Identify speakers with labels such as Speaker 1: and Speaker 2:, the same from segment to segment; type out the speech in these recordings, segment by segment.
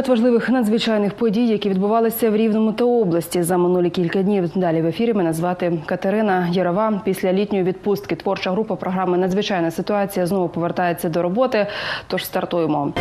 Speaker 1: Огляд важливих надзвичайних подій, які відбувалися в Рівному та області за минулі кілька днів. Далі в ефірі мене звати Катерина Ярова. Після літньої відпустки творча група програми Надзвичайна ситуація знову повертається до роботи. Тож стартуємо.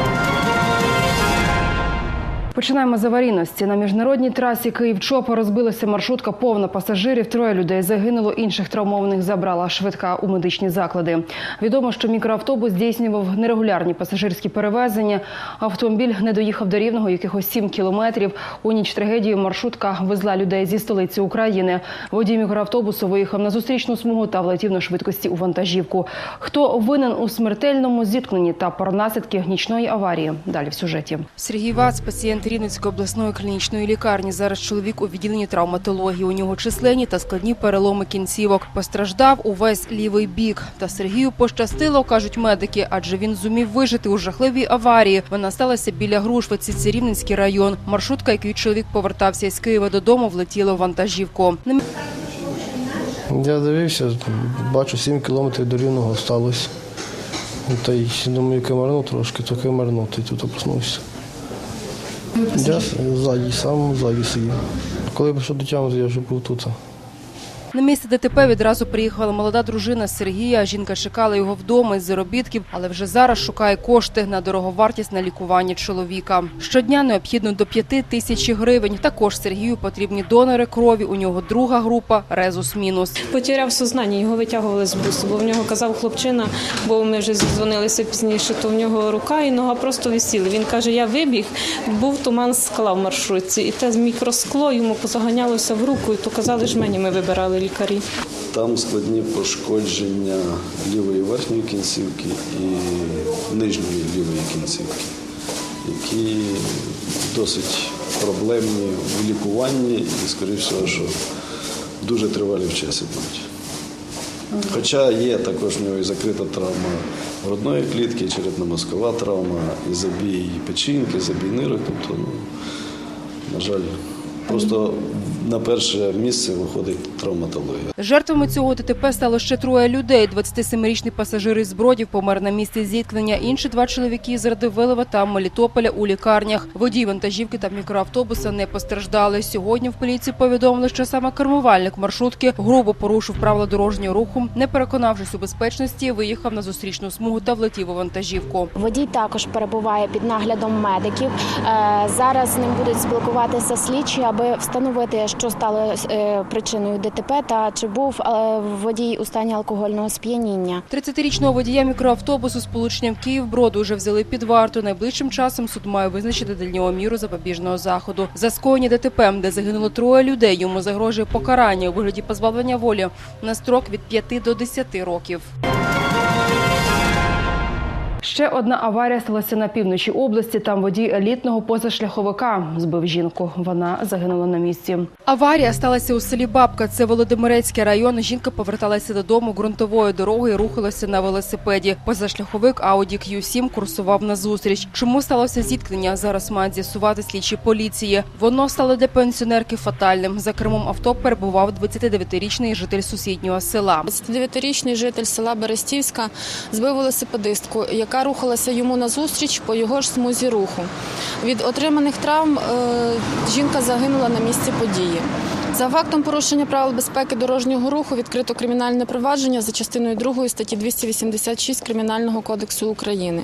Speaker 1: Починаємо з аварійності. На міжнародній трасі Київ-Чопа розбилася маршрутка повна пасажирів. Троє людей загинуло, інших травмованих забрала швидка у медичні заклади. Відомо, що мікроавтобус здійснював нерегулярні пасажирські перевезення. Автомобіль не доїхав до рівного якихось 7 кілометрів. У ніч трагедії маршрутка везла людей зі столиці України. Водій мікроавтобусу виїхав на зустрічну смугу та влетів на швидкості у вантажівку. Хто винен у смертельному зіткненні та про наслідки нічної аварії? Далі в сюжеті.
Speaker 2: Сергій Вац, пацієнт Рівненської обласної клінічної лікарні. Зараз чоловік у відділенні травматології. У нього численні та складні переломи кінцівок. Постраждав увесь лівий бік. Та Сергію пощастило, кажуть медики, адже він зумів вижити у жахливій аварії. Вона сталася біля Грушвиці, це Рівненський район. Маршрутка, якою чоловік повертався із Києва додому, влетіла в вантажівку.
Speaker 3: Я дивився, бачу 7 кілометрів до рівного сталося. Та й думаю, кимарну трошки, то кимарну, та тут опоснувся. Я ззаді, сам ззаді сидів. Коли прийшов до тями, я вже був тут.
Speaker 2: На місце ДТП відразу приїхала молода дружина Сергія. Жінка чекала його вдома із заробітків, але вже зараз шукає кошти на дороговартісне лікування чоловіка. Щодня необхідно до п'яти тисяч гривень. Також Сергію потрібні донори крові. У нього друга група резус мінус.
Speaker 4: Потеряв сознання, його витягували з бусу, бо в нього казав хлопчина, бо ми вже дзвонилися пізніше, то в нього рука і нога просто висіли. Він каже, я вибіг, був туман скла в маршрутці, і те мікроскло йому позаганялося в руку, і то казали ж мені, ми вибирали лікарі.
Speaker 5: Там складні пошкодження лівої верхньої кінцівки і нижньої лівої кінцівки, які досить проблемні в лікуванні і, скоріш всього, що дуже тривалі в часі будуть. Хоча є також в нього і закрита травма грудної клітки, і черепно-мозкова травма, і забій печінки, забій нирок. Тобто, ну, на жаль, просто на перше місце виходить травматологія.
Speaker 2: Жертвами цього ДТП стало ще троє людей. 27-річний пасажир із Бродів помер на місці зіткнення. Інші два чоловіки з Радивилова та Мелітополя у лікарнях. Водій вантажівки та мікроавтобуса не постраждали. Сьогодні в поліції повідомили, що саме кермувальник маршрутки грубо порушив правила дорожнього руху, не переконавшись у безпечності, виїхав на зустрічну смугу та влетів у вантажівку.
Speaker 6: Водій також перебуває під наглядом медиків. Е, Зараз з ним будуть спілкуватися слідчі, аби встановити, що стало е, причиною ДТП та чи був е, водій у стані алкогольного сп'яніння.
Speaker 2: 30-річного водія мікроавтобусу з полученням Київ-Броду вже взяли під варту. Найближчим часом суд має визначити для нього міру запобіжного заходу. За скоєння ДТП, де загинуло троє людей, йому загрожує покарання у вигляді позбавлення волі на строк від 5 до 10 років.
Speaker 1: Ще одна аварія сталася на півночі області. Там водій елітного позашляховика збив жінку. Вона загинула на місці.
Speaker 2: Аварія сталася у селі Бабка. Це Володимирецький район. Жінка поверталася додому ґрунтовою дорогою. Рухалася на велосипеді. Позашляховик Audi Q7 курсував на зустріч. Чому сталося зіткнення? Зараз мають з'ясувати слідчі поліції. Воно стало для пенсіонерки фатальним. За кермом авто перебував 29-річний житель сусіднього села.
Speaker 7: 29-річний житель села Берестівська збив велосипедистку, яка рухалася йому назустріч по його ж смузі руху. Від отриманих травм е, жінка загинула на місці події. За фактом порушення правил безпеки дорожнього руху відкрито кримінальне провадження за частиною 2 статті 286 Кримінального кодексу України.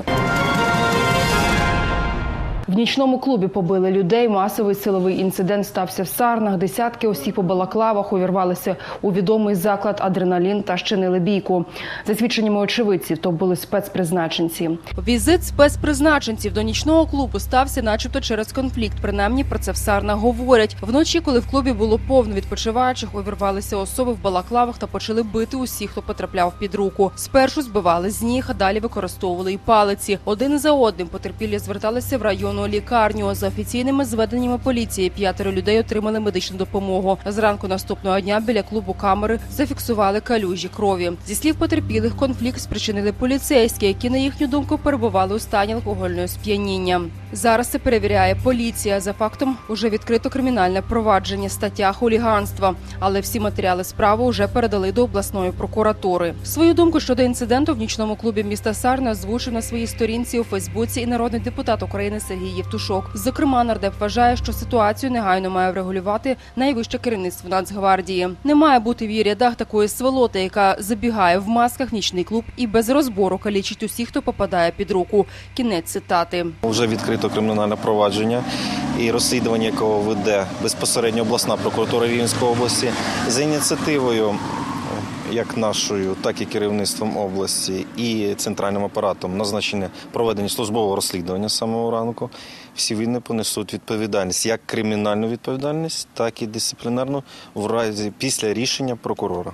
Speaker 1: В нічному клубі побили людей. Масовий силовий інцидент стався в Сарнах. Десятки осіб у балаклавах увірвалися у відомий заклад адреналін та щинили бійку. За свідченнями очевидців, то були спецпризначенці.
Speaker 2: Візит спецпризначенців до нічного клубу стався, начебто, через конфлікт. Принаймні про це в Сарнах говорять. Вночі, коли в клубі було повно відпочиваючих, увірвалися особи в балаклавах та почали бити усіх, хто потрапляв під руку. Спершу збивали з ніг, а далі використовували і палиці. Один за одним потерпілі зверталися в район зруйновано лікарню. За офіційними зведеннями поліції п'ятеро людей отримали медичну допомогу. Зранку наступного дня біля клубу камери зафіксували калюжі крові. Зі слів потерпілих, конфлікт спричинили поліцейські, які на їхню думку перебували у стані алкогольного сп'яніння. Зараз це перевіряє поліція. За фактом уже відкрито кримінальне провадження стаття хуліганства, але всі матеріали справи вже передали до обласної прокуратури. Свою думку щодо інциденту в нічному клубі міста Сарна озвучив на своїй сторінці у Фейсбуці і народний депутат України Сергій Євтушок. Зокрема, нардеп вважає, що ситуацію негайно має врегулювати найвище керівництво Нацгвардії. Не має бути в її рядах такої сволоти, яка забігає в масках в нічний клуб і без розбору калічить усіх, хто попадає під руку. Кінець цитати.
Speaker 8: Вже відкрито кримінальне провадження і розслідування якого веде безпосередньо обласна прокуратура Рівненської області за ініціативою як нашою, так і керівництвом області і центральним апаратом назначене проведення службового розслідування з самого ранку. Всі винні понесуть відповідальність як кримінальну відповідальність, так і дисциплінарну в разі після рішення прокурора.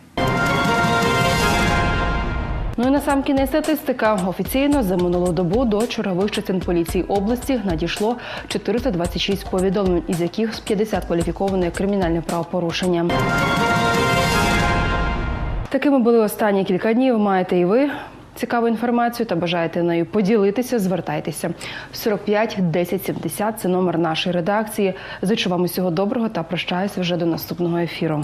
Speaker 1: Ну і на сам кінець статистика. Офіційно за минулу добу до чергових частин поліції області надійшло 426 повідомлень, із яких з 50 кваліфіковане кримінальне правопорушення. Такими були останні кілька днів. Маєте і ви цікаву інформацію та бажаєте нею поділитися, звертайтеся. 45 10 70 – це номер нашої редакції. Зичу вам усього доброго та прощаюся вже до наступного ефіру.